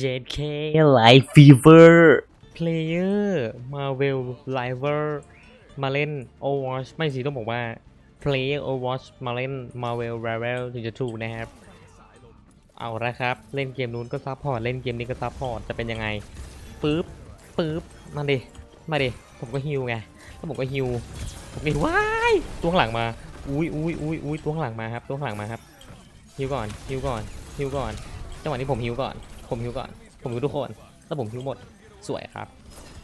JK Life Fever Player Marvel Rival มาเล่น Overwatch ไม่สิต้องบอกว่า Player Overwatch มาเล่น Marvel Rival ถึงจะถูกนะครับ เอาละครับ เล่นเกมนู้นก็ซัพพอร์ต เล่นเกมนี้ก็ซัพพอร์ต จะเป็นยังไงปึ๊บปึ๊บมาดิ มาดิ ผมก็ฮิวไงแล้วผมก็ฮิว ผมก็ว้ายตัวข้างหลังมา อุ้ยอุ้ยอุ้ยอุ้ยตัวข้างหลังมาครับ ตัวข้างหลังมาครับฮิวก่อนฮิวก่อนฮิวก่อน จังหวะนี้ผมฮิวก่อน ผมฮิวก่อน ผมฮิวทุกคน แล้วผมฮิวหมด สวยครับ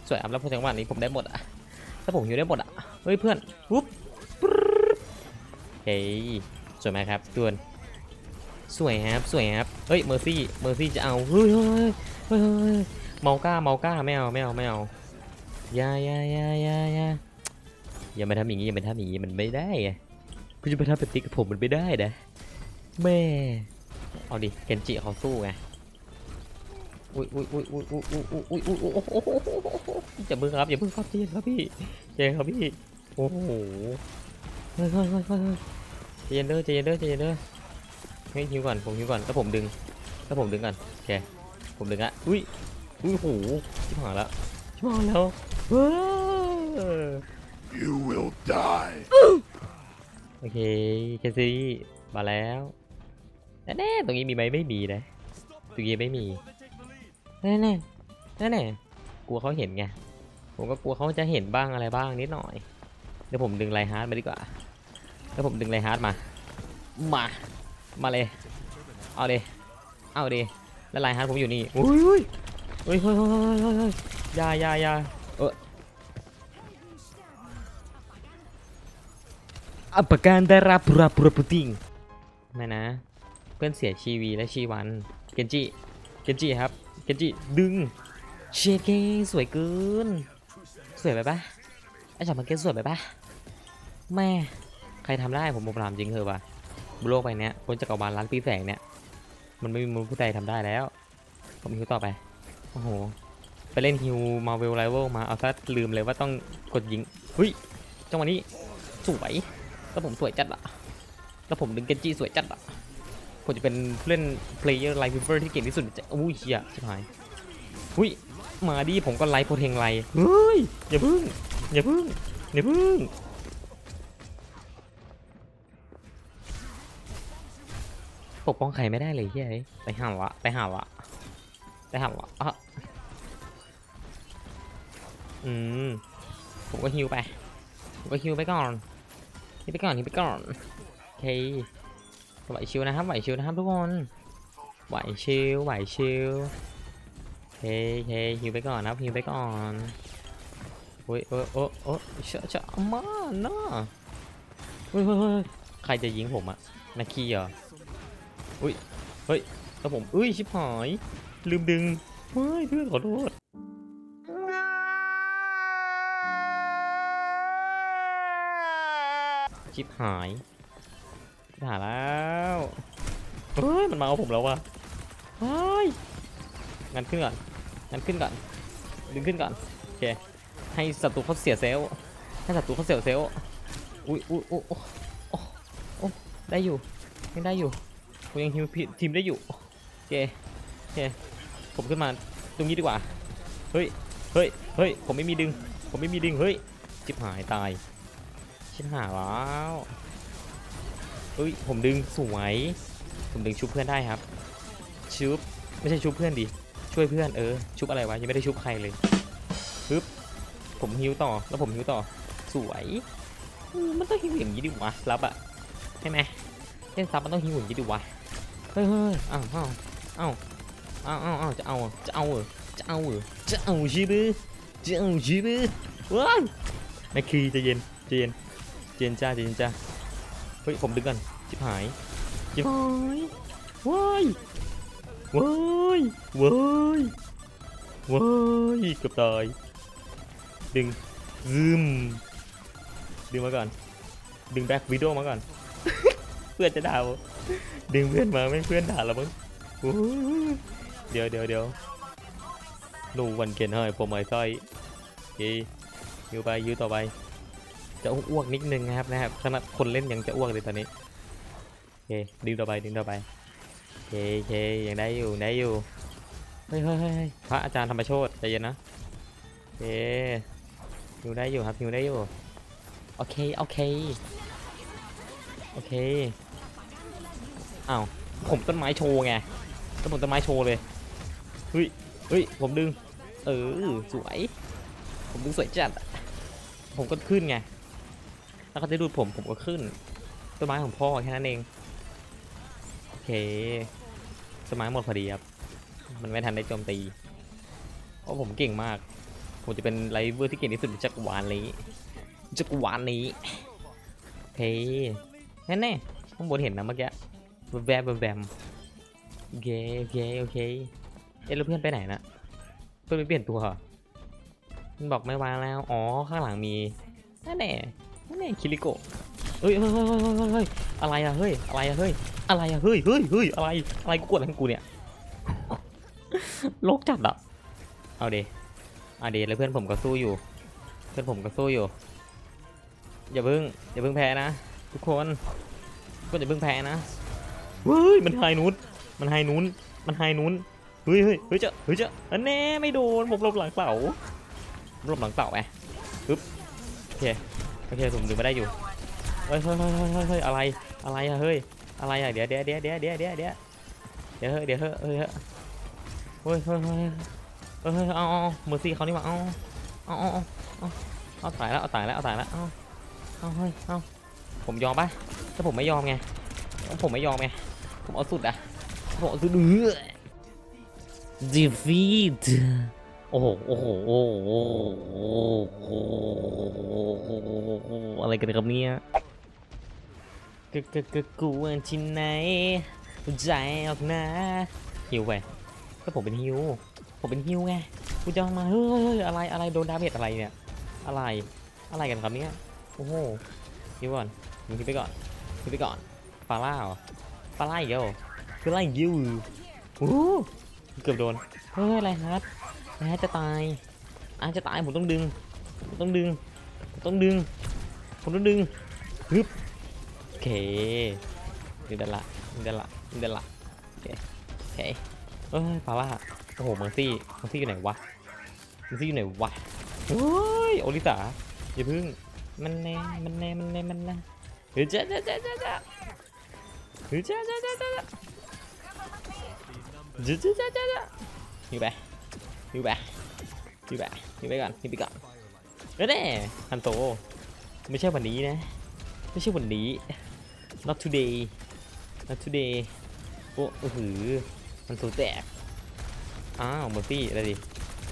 สวยครับแล้วพอจังหวะนี้ผมได้หมดอะแล้วผมฮิวได้หมดอะ เฮ้ยเพื่อนปุ๊บปึ๊บเฮ้ยสวยไหมครับตัวนสวยครับ สวยครับ เฮ้ย เมอร์ซี่ เมอร์ซี่จะเอา เฮ้ยเฮ้ยเฮ้ยเมาก้า เมาก้า ไม่เอา ไม่เอา ไม่เอาอย่าอย่าอย่าอย่าอย่าอย่ามาทำอย่างนี้ อย่ามาทำอย่างนี้ มันไม่ได้ไงคุณจะไปทำแบบนี้กับผมมันไม่ได้นะ แม่ เอาดิเคนจิเขาสู้ไง อุ้ยอุ้ยอุ้ยอุ้ยอุ้ยอุ้ยอุ้ยอุ้ยอุ้ยโอ้โหอย่าเพิ่งครับอย่าเพิ่งครับเจนครับพี่เจนครับพี่โอ้โหเฮ้ยเฮ้ยเฮ้ยเฮ้ยเฮ้ยใจเย็นเด้อใจเย็นเด้อใจเย็นเด้อเฮ้ยฮิวก่อนผมฮิวก่อนแล้วผมดึงแล้วผมดึงก่อนโอเคผมดึงอะอุ้ยอุ้ยโหชิบหายแล้วชิบหายแล้วเฮ้ย You will die. โอเคเคซี่มาแล้วแน่ๆตรงนี้มีไหมไม่มีนะตรงนี้ไม่มี แน่ๆแน่กลัวเขาเห็นไง ผมก็กลัวเขาจะเห็นบ้างอะไรบ้างนิดหน่อย เดี๋ยวผมดึงไลฮาร์ดมาดีกว่า เดี๋ยวผมดึงไลฮาร์ดมา มา มาเลย เอาเลยเอาดิแล้วไลฮาร์ดผมอยู่นี่อุ้ยอุ้ยเฮ้ยเฮ้ยเฮ้ยเฮ้ยเฮ้ยยาอยายาเอออัปการได้รับปราปราปุติงไม่นะ เพื่อนเสียชีวีและชีวัน เกนจิ เกนจิครับ เกนจิดึงเชเกสวยเกิน สวยไปปะไอจับมาเกสสวยไปปะแม่ใครทำได้ผมบอกถามจริงเถอะว่ะบนโลกใบเนี้ยบนจักรวาลล้านปีแสงเนี่ยมันไม่มีมือผู้ใดทำได้แล้ว ผมฮิวต่อไปโอ้โหไปเล่นฮิวมาเวลไลเวลมาเอาซะลืมเลยว่าต้องกดยิงเฮ้ยจังหวะนี้สวยแล้วผมสวยจัดอะแล้วผมดึงเกนจิสวยจัดอะ ผมจะเป็นผู้เล่น player life giver ที่เก่งที่สุดในใจอุ้ยเฮียชิบหายอุ้ยมาดิผมก็ไลฟ์โพเทงไลเฮ้ยอย่าพึ่งอย่าพึ่งอย่าพึ่งปกป้องใครไม่ได้เลยเฮ้ยไปหาวะไปหาวะไปหาวะอะอืมผมก็ฮิวไปผมก็ฮิวไปก่อนฮิวไปก่อนฮิวไปก่อนโอเค ไหวชิวนะครับไหวชิวนะครับทุกคนไหวชิวไหวชิวเคโอเคฮิวไปก่อนนะครับฮิวไปก่อนโอ้ยโอ้ยโอ้ยโอ้ยเชะเชอะมาเนาะเฮ้ยเฮ้ยเฮ้ยใครจะยิงผมอะนาคีเหรออุ้ยเฮ้ยแล้วผมอุ้ยชิบหายลืมดึงเฮ้ยเพื่อนขอโทษชิบหาย ชิบหายแล้วเฮ้ยมันมาเอาผมแล้ววะเฮ้ยงั้นขึ้นก่อนงั้นขึ้นก่อน ดึงขึ้นก่อน โอเค ให้ศัตรูเขาเสียเซลให้ศัตรูเขาเสียเซลอุ้ยอุ้ยโอ้โอ้โอ้โอ้ได้อยู่ยังได้อยู่ผมยังฮิวทีมได้อยู่โอเคโอเคผมขึ้นมาตรงนี้ดีกว่า เฮ้ย เฮ้ย เฮ้ย ผมไม่มีดึง ผมไม่มีดึง เฮ้ยชิบหายตาย ชิบหายแล้ว เฮ้ยผมดึงสวยผมดึงชุบเพื่อนได้ครับ ชุบไม่ใช่ชุบเพื่อนดิช่วยเพื่อนเออชุบอะไรวะยังไม่ได้ชุบใครเลยปึ๊บผมฮิวต่อแล้วผมฮิวต่อสวยมันต้องฮิวอย่างนี้ดิวะรับอะใช่ไหมเล่นซับมันต้องฮิวอย่างนี้ดิวะเฮ้ยเฮ้ยอ้าวอ้าวอ้าวอ้าวอ้าวอ้าจะเอาเหรอจะเอาเหรอจะเอาเหรอจะเอาช่ไหมจะเอาช่ไหมว้ายแม่คีใจะเย็นใจะเย็นใจเย็นจ้าใจเย็นจ้า ฮ้ยผมดึงกันจิบหายจิบหายว้ายว้ายว้ายว้ายเกือบตายดึงซึมดึงมาก่อนดึงแบ็กวิดีโอมาก่อน เพื่อนจะด่าผมดึงเพื่อนมาไม่เพื่อนด่าเราบ้างโอ้ยเดี๋ยวเดี๋ยวเดี๋ยวนูวันเกนให้ผมไม่ใช่ยียูไปยูต่อไป จะอ้วกนิดนึงนะครับนะครับขนาดคนเล่นยังจะอ้วกเลยตอนนี้โอเคดึงต่อไปดึงต่อไปโอเคโอเคยังได้อยู่ได้อยู่เฮ้ยเฮ้ยเฮ้ยพระอาจารย์ธรรมโชตใจเย็นนะโอเคอยู่ได้อยู่ครับอยู่ได้อยู่โอเคโอเคโอเคอ้าวผมต้นไม้โชว์ไงก็ผมต้นไม้โชว์เลยเฮ้ยเฮ้ยผมดึงเออสวย ผมดึงสวยจัด ผมก็ขึ้นไง แล้วเขาจะดูดผมผมก็ขึ้น ต้นไม้ของพ่อแค่นั้นเอง โอเคต้นไม้หมดพอดีครับ มันไม่ทันได้โจมตีเพราะผมเก่งมาก ผมจะเป็นไลฟ์เวอร์ที่เก่งที่สุดในจักรวาลนี้จักรวาลนี้โอเคแน่แน่ๆข้างบนเห็นนะเมื่อกี้แวบๆแวบโอเคโอเคโอเคเอ๊ะแล้วเพื่อนไปไหนนะเพื่อนไปเปลี่ยนตัวเหรอมันบอกไม่วางแล้ว อ๋อ ข้างหลังมีแน่นแน่ น่คิริโกะเฮ้ยเฮ้ยเฮ้ยเฮ้ยเฮ้ยอะไรอะเฮ้ยอะไรอะเฮ้ยอะไรอะเฮ้ยเฮ้ยเฮ้ยอะไรอะไรกูกดอะไรของกูเนี่ยโลกจัดอะเอาเดเอาเดแล้วเพื่อนผมก็สู้อยู่ เพื่อนผมก็สู้อยู่ อย่าเพิ่งอย่าเพิ่งแพ้นะทุกคนกคนอย่าเพิ่งแพ้นะเฮ้ยมันไฮนูนมันไฮนูนมันไฮนูนเฮ้ยเฮ้ยเฮ้ยเจะเฮ้ยเจะอันแน่ไม่โดนผมหลบหลังเต่าหลบหลังเต่าไงปึ๊บโอเค โอเคผมดึงมาได้อยู่เฮ้ยเฮ้ยเฮ้ยเฮ้ยเฮ้ยอะไรอะไรอะเฮ้ยอะไรอะเดี๋ยวเดี๋ยวเดี๋ยวเดี๋ยวเดี๋ยวเดี๋ยวเดี๋ยวเดี๋ยวเฮ้ยเดี๋ยวเฮ้ยเฮ้ยเฮ้ยเฮ้ยเฮ้ยเฮ้ยเอาเอาเมอร์ซี่เขานี่มาเอาเอาเอาเอาเอาตายแล้วเอาตายแล้วเอาตายแล้วเอาเอาเฮ้ยเอาผมยอมปะถ้าผมไม่ยอมไงถ้าผมไม่ยอมไงผมเอาสุดอะผมเอาสุดเออ defeat โอ้โห โอ้โห โอ้โห อะไรกันครับเนี่ยกะกะกะกวนที่ไหน ใจออกนะหิวไปก็ผมเป็นฮิว ผมเป็นฮิวไง กูจะมา เฮ้ย อะไร อะไร โดนดาเมจอะไรเนี่ย อะไร อะไรกันครับเนี่ย โอ้โหฮิวก่อนมึงคิดไปก่อนคิดไปก่อนฟาร่าเหรอฟาร่าอีกแล้วเหรอคือไล่ยิวโอ้เกือบโดน เฮ้ย อะไรฮัท อะไรฮัทจะตายอาจะตายผมต้องดึงผมต้องดึงผมต้องดึงผมต้องดึงฮึบโอเคนี่เดินละนี่เดินละนี่เดินละโอเคโอเคเอ้ยฟาร่าโอ้โหมอร์ซี่มอร์ซี่อยู่ไหนวะมอร์ซี่อยู่ไหนวะเฮ้ยโอลิสาอย่าพึ่งมันแน่มันแน่มันแน่มันแน่เฮ้ยจ้าจ้าจ้าจ้าจ้าเฮ้ยจ้าจ้าจ้าจ้าจ้าจ้าจ้าจ้าจ้าจ้าอยู่ไป อยู่ไปอยู่ไปอยู่ไปก่อนอยู่ไปก่อนเอ้ยแน่ฮันโตไม่ใช่วันนี้นะ ไม่ใช่วันนี้ not today not today โอ้โหมันสูแตก อ้าวเมอร์ซี่อะไรดิ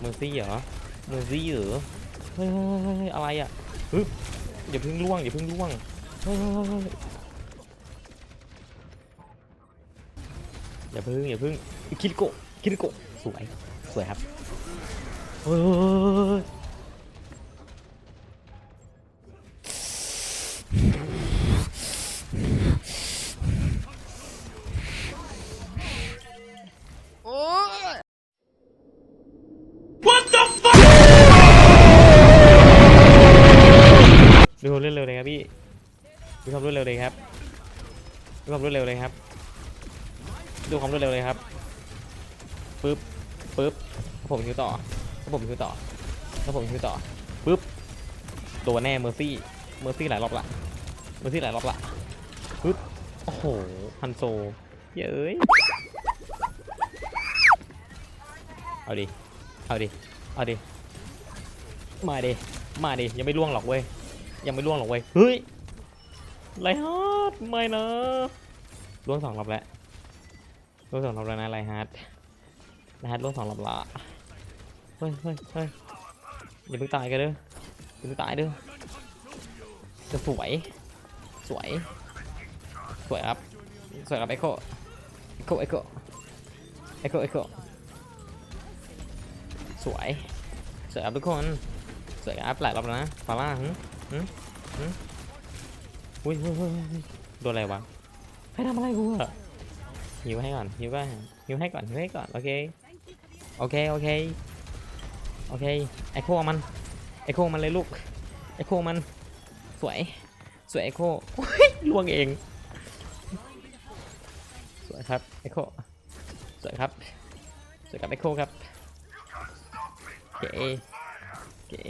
เมอร์ซี่เหรอเมอร์ซี่เหรอเฮ้ยเฮ้ยเฮ้ยอะไรอะฮึบอย่าเพิ่งล่วงอย่าเพิ่งล่วงเฮ้ยเฮ้ยเฮ้ยเฮ้ยอย่าเพิ่งอย่าเพิ่งคิริโกะคิริโกะ สวย สวยครับเฮ้ยเฮ้ยเฮ้ยเฮ้ยดูความรวดเร็วเลยครับพี่ดูความรวดเร็วเลยครับดูความรวดเร็วเลยครับ ดูความรวดเร็วเลยครับ ปึ๊บ ปึ๊บผมคิวต่อแล้วผมคิวต่อแล้วผมคิวต่อปึ๊บโดนแน่เมอร์ซี่เมอร์ซี่หลายรอบละเมอร์ซี่หลายรอบละปึ๊บโอ้โหฮันโซเย้ยเอาดิเอาดิเอาดิมาดิมาดิยังไม่ล่วงหรอกเว้ยยังไม่ล่วงหรอกเว้ยเฮ้ยไรฮาร์ดไม่นะล่วงสองรอบแล้วล่วงสองรอบแล้วนะไรฮาร์ด ไรฮาร์ดล่วงสองรอบละเฮ้ยเฮ้ยเฮ้ยอย่าเพิ่งตายกันเด้ออย่าเพิ่งตายเด้อจะสวย สวย สวยครับ สวยครับเอ็กโคเอ็กโคเอ็กโคเอ็กโคเอ็กโคสวย สวยครับทุกคน สวยครับหลายรอบแล้วนะฟาร่าหึอุ้ยเฮ้ยเฮ้ยเฮ้ยเฮ้ยโดนอะไรวะให้ทำอะไรกูอะหิวให้ก่อนหิวก็หิวให้ก่อนหิวให้ก่อน โอเค โอเค โอเค โอเค ไอโคมัน ไอโคมันเลยลูก ไอโคมัน สวย สวยไอโคโอ้ยล่วงเอง สวยครับ ไอโค สวยครับ สวยกับไอโคครับเก๋เก๋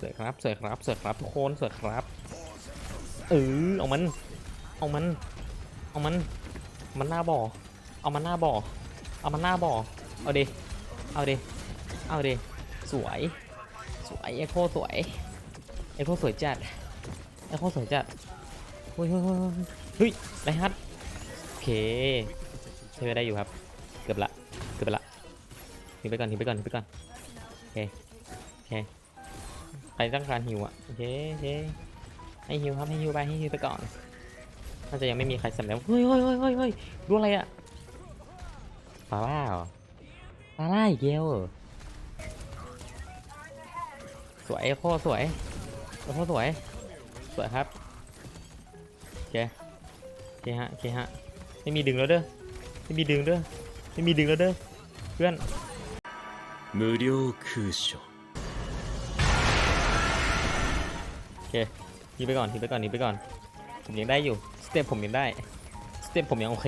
สวยครับ สวยครับ สวยครับทุกคนสวยครับ เออเอามัน เอามัน เอามัน มันหน้าบ่อ เอามันหน้าบ่อ เอามันหน้าบ่อ เอาดิ เอาดิ เอาดิ สวย สวยไอโคสวยไอโคสวยจัดไอโคสวยจัดเฮ้ยเฮ้ยเฮ้ยไรฮัทโอเคใช้ได้อยู่ครับ เกือบละ เกือบละหิวไปก่อนหิวไปก่อนหิวไปก่อน โอเค โอเคใครต้องการหิวอะ โอเคโอเคให้หิวครับ ให้หิวไป ให้หิวไปก่อน น่าจะยังไม่มีใครสั่แล้วเฮ้ยเฮ้ยเฮ้ยเฮ้ยเฮ้ยรู้อะไรอะฟาร่าเหรอ ฟาร่าอีกแล้วเหรอสวยโคตรสวยโคตรสวย สวยครับ โอเค โอเคฮะ โอเคฮะ ไม่มีดึงแล้วเด้อ ไม่มีดึงเด้อ ไม่มีดึงแล้วเด้อ เพื่อน 无料空所 โอเคทีไปก่อนทีไปก่อนทีไปก่อน ผมยังได้อยู่ สเต็ปผมยังได้ สเต็ปผมยังโอเค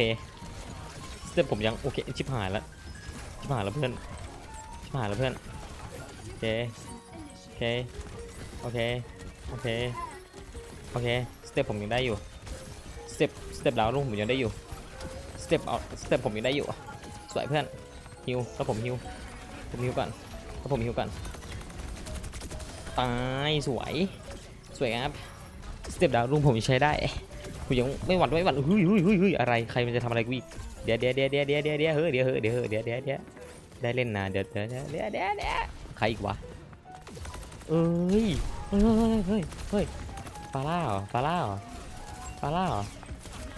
สเต็ปผมยังโอเค ชิบหายแล้ว ชิบหายแล้วเพื่อนชิบหายแล้วเพื่อนโอเคโอเคโอเคโอเคโอเคสเต็ปผมยังได้อยู่สเต็ปสเต็ปดาวรุ่งผมยังได้อยู่สเต็ปเอาสเต็ปผมยังได้อยู่สวยเพื่อนฮิวแล้วผมฮิวผมฮิวก่อนแล้วผมฮิวก่อนตายสวยสวยครับสเต็ปดาวรุ่งผมยังใช้ได้ ผมยังไม่หวั่นไม่หวั่นเฮ้ยเฮ้ยเฮ้ยเฮ้ยอะไรใครมันจะทำอะไรกูอีกเดี๋ยวเดี๋ยวเดี๋ยวเดี๋ยวเดี๋ยวเดี๋ยวเดี๋ยวเฮ้ยเดี๋ยวเฮ้ยเดี๋ยวเฮ้ยเดี๋ยวเดี๋ยวเดี๋ยวได้เล่นนะเดี๋ยวเดี๋ยวเดี๋ยวเดี๋ยวเดี๋ยวเดี๋ยวใครอีกวะเอ้ยเฮ้ยเฮ้ยเฮ้ยเฮ้ยฟาร่าเหรอฟาร่าเหรอฟาร่าเหรอ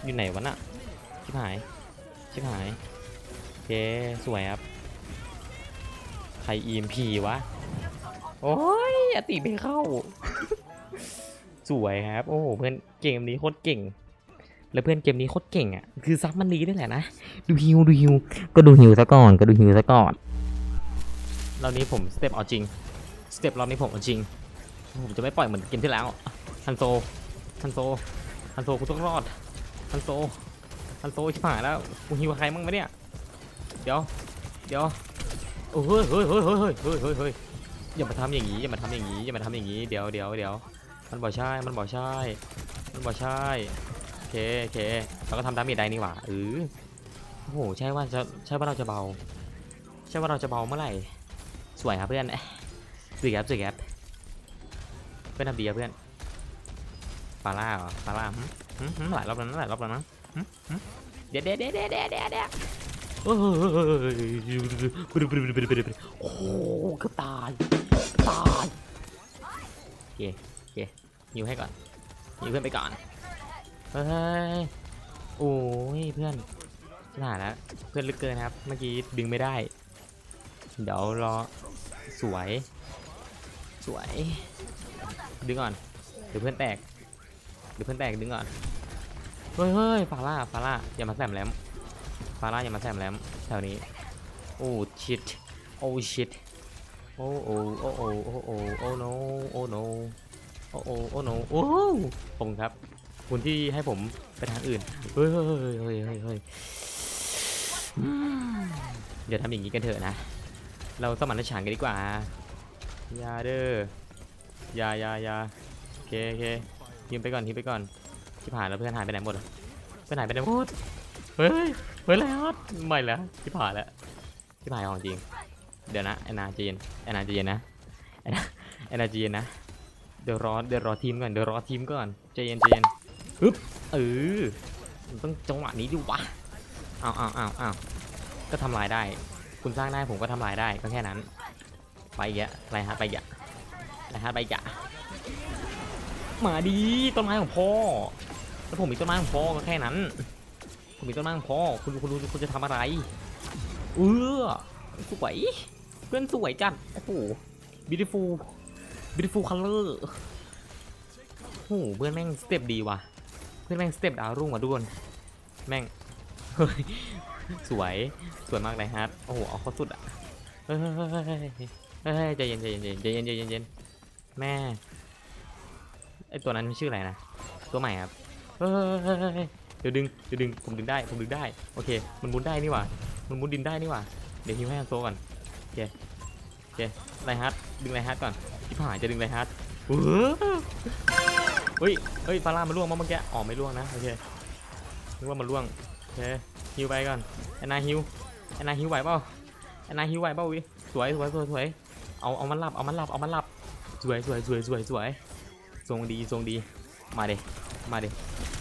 อยู่ไหนวะน่ะชิบหายชิบหายโอเคสวยครับใคร EMP วะ โอ้ยอติไม่เข้า สวยครับ โอ้โหเพื่อนเกมนี้โคตรเก่ง แล้วเพื่อนเกมนี้โคตรเก่งอะ คือซับมันดีด้วยแหละนะ ดูฮิวดูฮิว ก็ดูฮิวซะก่อน ก็ดูฮิวซะก่อนรอบนี้ผมสเต็ปเอาจริง สเต็ปรอบนี้ผมเอาจริง ผมจะไม่ปล่อยเหมือนเกมที่แล้ว ฮันโซ ฮันโซ ฮันโซคุณต้องรอด ฮันโซ ฮันโซชิบหายแล้วคุณฮิวใครมั่งไหมเนี่ย เดี๋ยว เดี๋ยวเฮ้ยเฮ้ยเฮ้ยเฮ้ยเฮ้ยเฮ้ยอย่ามาทำอย่างนี้ อย่ามาทำอย่างนี้ อย่ามาทำอย่างนี้ เดี๋ยวเดี๋ยวเดี๋ยว มันบอกใช่ มันบอกใช่ มันบอกใช่โอเคโอเคเราก็ทำดาเมจได้นี่หว่าเออโอ้โหใช่ว่าจะใช่ว่าเราจะเบา ใช่ว่าเราจะเบาเมื่อไหร่ สวยครับเพื่อนสวยครับสวยครับเพื่อนทำดีครับเพื่อนฟาร่าเหรอฟาร่าหึหึหึหลายรอบแล้วนะหลายรอบแล้วนะเดี๋ยวเดี๋ยวเดี๋ยวเดี๋ยวเดี๋ยวเดี๋ยวโอ้โหกือบตายตายโอเค ยิวให้ก่อนยิวเพื่อนไปก่อน เฮ้ย โอ้ยเพื่อนขนาแล้วเพื่อนลึกเกินครับ เมื่อกี้ดึงไม่ได้ เดี๋ยวรอ สวย สวย ดึงก่อน เดี๋ยวเพื่อนแตก เดี๋ยวเพื่อนแตกดึงก่อน เฮ้ยเฮ้ยฟาร่าฟาร่าอย่ามาแซมแลมฟาร่าอย่ามาแซมแลมแถวนี้ โอ้ชิตโอ้ชิตโอ้โอ้โอ้โอ้โอ้โอ้โอ้ no โอ้ no โอ้โอ้โอ้ no โอ้ผมครับ คุณที่ให้ผมไปทางอื่น เฮ้ยเฮ้ยเฮ้ยเฮ้ยเฮ้ยเฮ้ยอืมอย่าทำอย่างนี้กันเถอะนะ เราสมานฉันท์กันดีกว่า ยาเด้อยายายาโอเคโอเคยิงไปก่อนยิงไปก่อนที่ผ่านแล้วเพื่อนหายไปไหนหมดอเพื่อนหายไปไหนหมด เฮ้ย เฮ้ยแล้วไม่แล้วที่ผ่านแล้วที่ผ่านของจริง เดี๋ยวนะไอนาจะเย็นไอนาจะเย็นนะไอนาไอนาจะเย็นนะ เดี๋ยวรอเดี๋ยวรอทีมก่อนเดี๋ยวรอทีมก่อนใจเย็นใจเย็นฮึบเออมันต้องจังหวะนี้ดิวะอ้าวอ้าวอ้าวอ้าวก็ทำลายได้ คุณสร้างได้ผมก็ทำลายได้ก็แค่นั้น ไปอีกอะไรฮะไปอีกอะไรฮะไปอีกอะมาดีต้นไม้ของพ่อแล้วผมมีต้นไม้ของพ่อก็แค่นั้น ผมมีต้นไม้ของพ่อคุณคุณคุณคุณจะทำอะไรเออสวยเพื่อนสวยจัดโอ้โห beautiful beautiful color โอ้โหเพื่อนแม่งสเต็ปดีว่ะ เพื่อนแม่งสเต็ปดาวรุ่งว่ะทุกคน แม่งเฮ้ยสวย สวยมากเลยฮะโอ้โห เอาเข้าสุดอะ เฮ้ยเฮ้ยใจเย็นใจเย็นใจเย็นใจเย็นใจเย็นใจเย็นแม่ ไอตัวนั้นมันชื่ออะไรนะ ตัวใหม่ครับ เฮ้ยเดี๋ยวดึง เดี๋ยวดึง ผมดึงได้ ผมดึงได้ โอเค มันมุนได้นี่ว่ามันมุดดินได้นี่ว่าเดี๋ยวฮิวให้ฮันโซก่อนโอเคโอเคไรฮัทดึงไรฮัทก่อน ที่ผ่านจะดึงไรฮัทเฮ้ยเฮ้ยฟาร่ามันล่วงมาเมื่อกี้อ๋อไม่ล่วงนะโอเคนึกว่ามันล่วงโอเคฮิวไปก่อนแอนนาฮิวแอนนาฮิวไหวเปล่าแอนนาฮิวไหวเปล่าวิสวยสวยสวยสวยเอาเอามันหลับเอามันหลับเอามันหลับสวยสวยสวยสวยสวยทรงดีทรงดีมาเดมาเด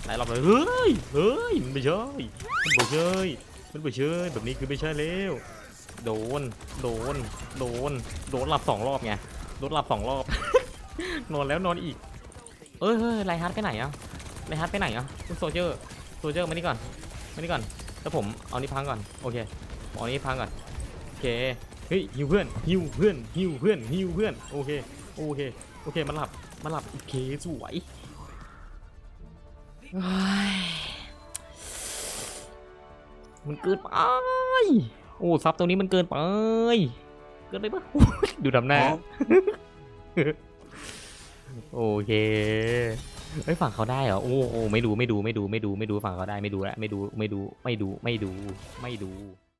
ไหลรอบเลยเฮ้ยเฮ้ยมันไม่ใช่มันไม่ใช่มันไม่ใช่แบบนี้คือไม่ใช่แล้วโดนโดนโดนโดนหลับสองรอบไง โดนหลับสองรอบ นอนแล้วนอนอีก เอ้ยเฮ้ยไรฮัทไปไหนอะไรฮัทไปไหนอะคุณโซเจอร์โซเจอร์มานี่ก่อนมานี่ก่อนแล้วผมเอานี่พังก่อนโอเคเอานี่พังก่อนโอเคเฮ้ยฮิวเพื่อนฮิวเพื่อนฮิวเพื่อนฮิวเพื่อนโอเคโอเคโอเคมันหลับมันหลับโอเคสวยมันเกินไปโอ้ซับตัวนี้มันเกินไป กินไปปะดูดำหน้า โอเคเฮ้ยฝั่งเขาได้เหรอ โอ้โอ้ไม่ดูไม่ดูไม่ดูไม่ดูไม่ดูฝั่งเขาได้ไม่ดูแล้วไม่ดูไม่ดูไม่ดูไม่ดูไม่ดู